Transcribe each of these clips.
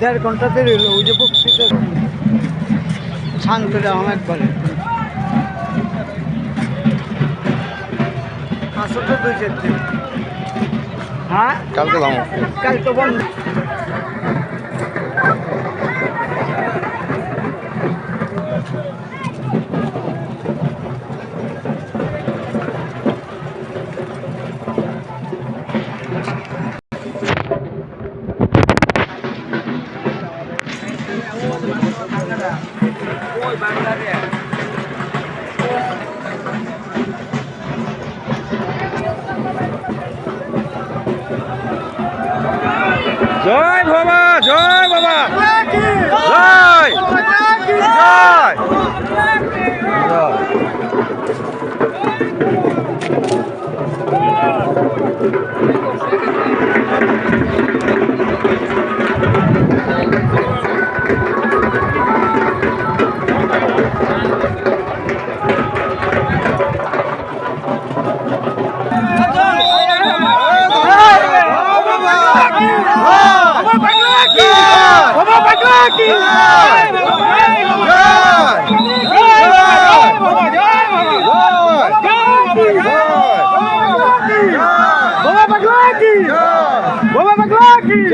দেড় ঘণ্টা দেরি হলো ওই যে বক্তৃতা শান্ত দেওয়া একবারে আসলে দুই চার হ্যাঁ? কালকে কালকে বন্ধ। Vamos, Paglaki! Vamos, Paglaki!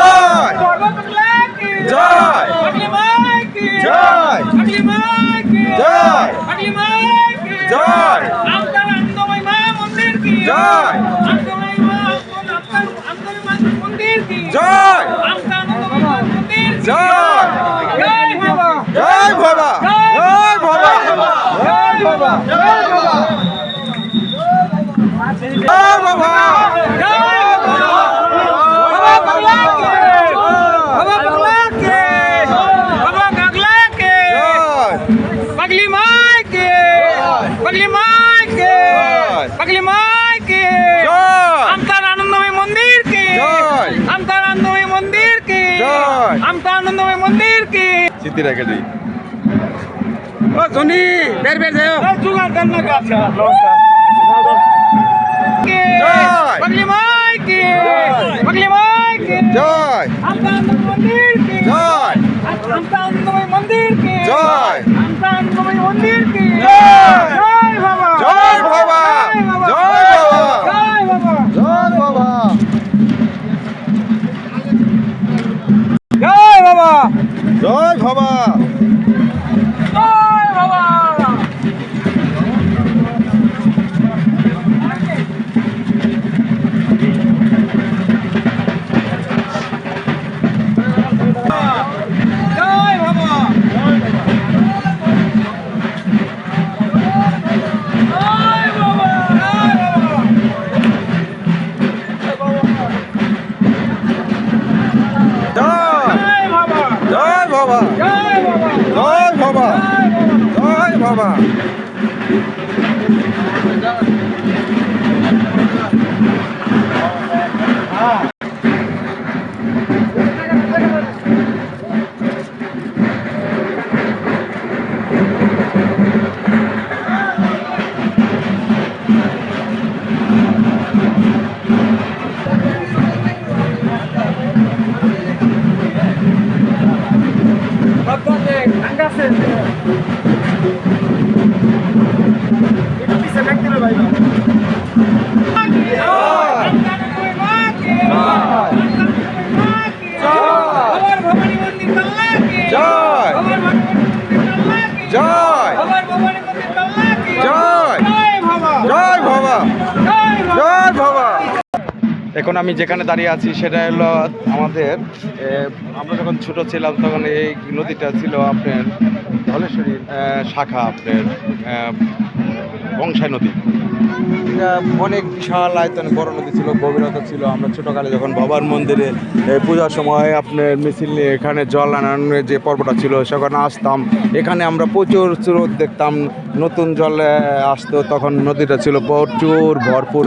জয়। জয়। জয়। জয়। জয়। জয় জয় জয় জয় বাবা জয় বাবা বাবা জয় বাবা স্থিতি রেখে দিই ও শুনি বের বের যাও জুগার দেন না আচ্ছা জয়। জয়। জয়। জয়। এখন আমি যেখানে দাঁড়িয়ে আছি সেটা হলো আমাদের আমরা যখন ছোট ছিলাম তখন এই নদীটা ছিল আপনার ধলেশ্বরী শাখা আপনার বংশাই নদী। অনেক বিশাল আয়তন, বড় নদী ছিল, গভীরতা ছিল। আমরা ছোটোকালে যখন বাবার মন্দিরে পূজার সময় আপনার মিছিল নিয়ে এখানে জল আনানোর যে পর্বটা ছিল, সেখানে আসতাম। এখানে আমরা প্রচুর স্রোত দেখতাম। নতুন জল আসতো, তখন নদীটা ছিল প্রচুর ভরপুর।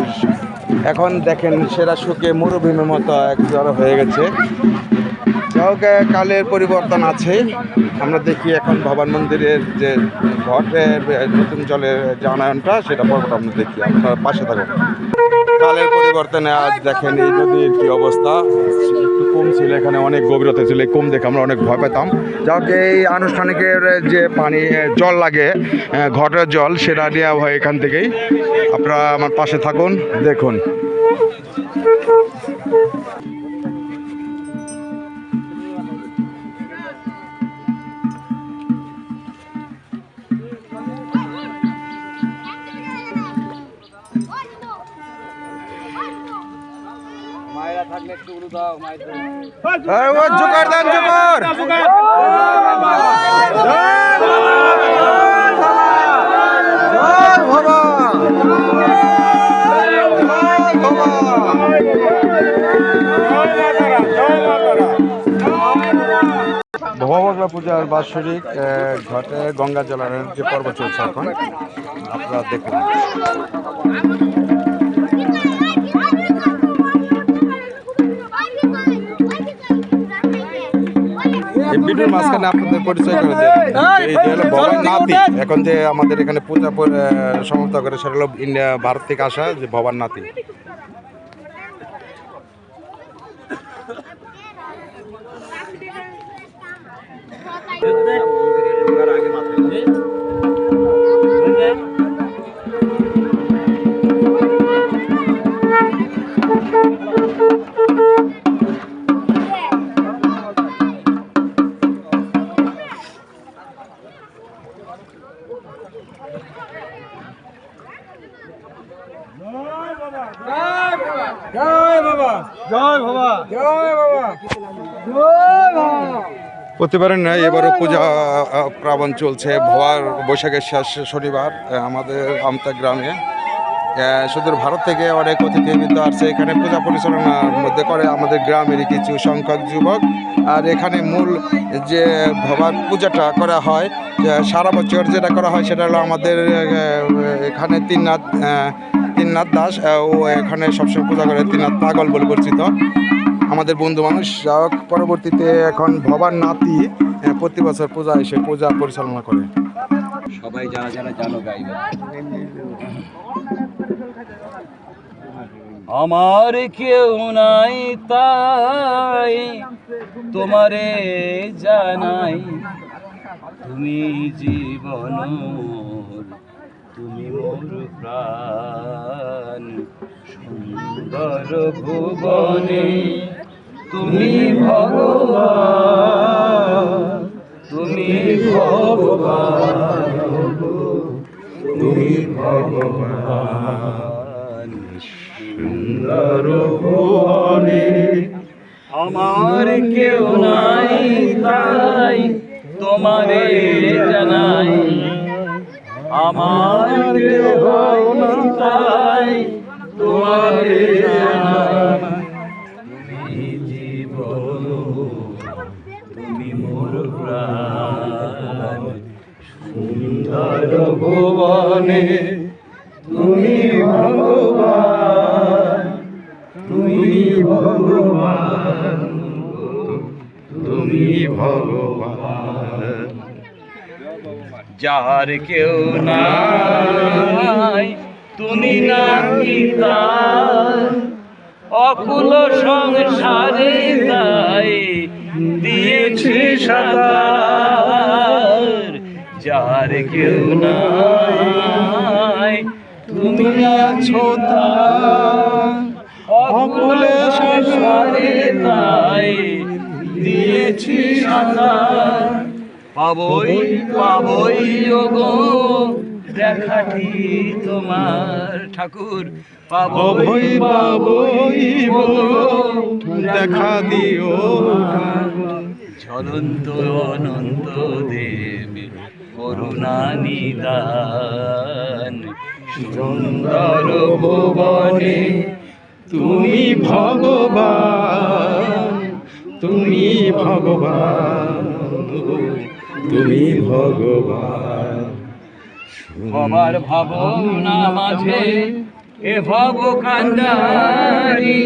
এখন দেখেন সেরা সুখে মরুভূমির মতো এক জল হয়ে গেছে। যাহোক কালের পরিবর্তন আছে। আমরা দেখি এখন ভবান মন্দিরের যে ঘটের, নতুন জলের যে সেটা পর্বটা আমরা দেখি। আপনার পাশে থাকুন। পরিবর্তনে আজ দেখেন এই নদীর কি অবস্থা। একটু কম ছিল, এখানে অনেক গভীরতা ছিল কম দেখে আমরা অনেক ভয় পেতাম। হোক, এই আনুষ্ঠানিকের যে পানি জল লাগে ঘটের জল, সেটা নেওয়া হয় এখান থেকেই। আপনারা আমার পাশে থাকুন, দেখুন। জোকার দেন জোকার। জয় বাবা পূজার বাৎসরিক ঘটে গঙ্গা জলানের যে পর্ব চলছে এখন আপনারা দেখুন। ভিডিওর মাঝখানে আপনাদের পরিচয় করে দেন। এখন যে আমাদের এখানে পূজা সমাপ্ত করে সেটা হলো ইন্ডিয়া ভারত থেকে আসা যে ভবান নাতি। আগে বাবা প্রতিবারের নয় এবারও পূজা প্রাবণ চলছে। ভোয়ার বৈশাখের শেষ শনিবার আমাদের আমতা গ্রামে। সুদূর ভারত থেকে অনেক অতিথিবৃন্দ আসছে। এখানে পূজা পরিচালনার মধ্যে করে আমাদের গ্রামেরই কিছু সংখ্যক যুবক। আর এখানে মূল যে ভবার পূজাটা করা হয় সারা বছর যেটা করা হয় সেটা হলো আমাদের এখানে তিননাথ তিননাথ দাস ও এখানে সবসময় পূজা করে। তিননাথ পাগল বলে পরিচিত। আমাদের বন্ধু মানুষ পরবর্তীতে এখন ভবার নাতি প্রতি বছর পূজা এসে পূজা পরিচালনা করে। সবাই যারা যারা জানো গাইবে আমার কেউ নাই তাই, তোমারে জানাই, তুমি জীবন তুমি মোর প্রাণ। সুন্দর ভুবনে তুমি ভগবান তুমি ভগবান। ভগবান সুন্দর ভুবনে আমার কেউ নাই তাই তোমারে জানাই। আমার কেউ নাই তাই যার কেউ নাই, তুমি তার। অকুল সংসারে তাই দিয়েছি সাদার যার কেউ নাই, তুমি আছো অকুল সংসারে তাই দিয়েছি সাদার পাবই পাবই গো দেখাটি তোমার ঠাকুর। পাবো অভয় পাবই দেখা দিও ঝলন্ত অনন্ত দেব করুণা নিদান। সুন্দর ভুবনে তুমি ভগবান তুমি ভগবান। তুমি ভগবান। আমার ভাবনা মাঝে এ ভব কান্দারি।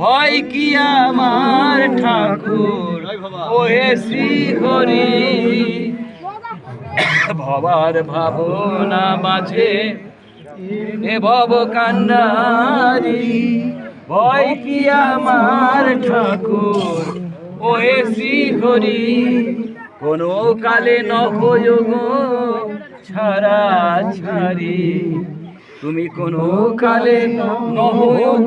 ভয় কি আমার ঠাকুর? ওহে শ্রী হরি ভবার ভাবনা মাঝে এ ভব কান্দারি। ভয় কি আমার ঠাকুর? ওহে শ্রী হরি কোনো কালে নহযোগ ছাড়া ছাড়ি। তুমি কোনো কালে নহযোগ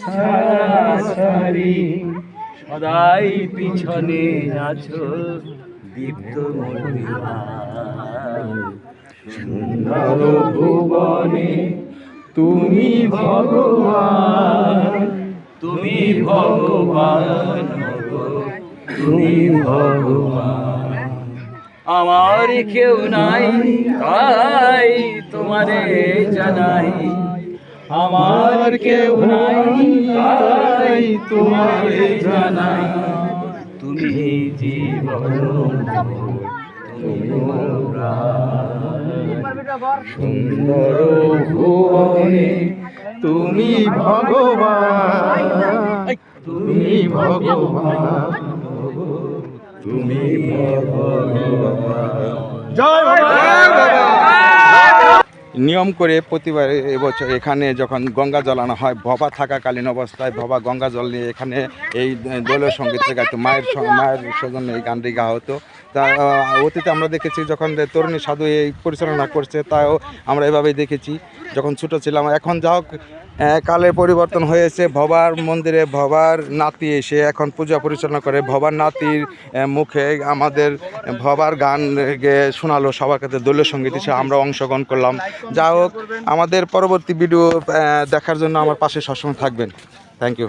ছাড়া ছাড়ি। সদাই পিছনে আছো দীপ্ত সুন্দর ভুবনে তুমি ভগবান। তুমি ভগবান। তুমি ভগবান। আমার কেউ নাই, তাই তোমারে জানাই। আমার কেউ নাই, তাই তোমারে জানাই। তুমি জীবন তুমি সুন্দর ভুবনে তুমি ভগবান তুমি ভগবান। তুমি নিয়ম করে প্রতিবার এবছর এখানে যখন গঙ্গা জলানো হয় ভবা থাকাকালীন অবস্থায় ভবা গঙ্গা জল নিয়ে এখানে এই দলীয় সংগীত গাইতো মায়ের মায়ের সৌজন্য এই গানটি গাওয়া হতো। তা অতীতে আমরা দেখেছি যখন তরুণী সাধু এই পরিচালনা করছে তাও আমরা এভাবেই দেখেছি। যখন ছোটো ছিলাম এখন যা হোক কালের পরিবর্তন হয়েছে। ভবার মন্দিরে ভবার নাতি এসে এখন পূজা পরিচালনা করে। ভবার নাতির মুখে আমাদের ভবার গান শোনালো সবার কাছে দলীয় সংগীত হিসেবে আমরা অংশগ্রহণ করলাম। যা হোক, আমাদের পরবর্তী ভিডিও দেখার জন্য আমার পাশে সবসময় থাকবেন। Thank you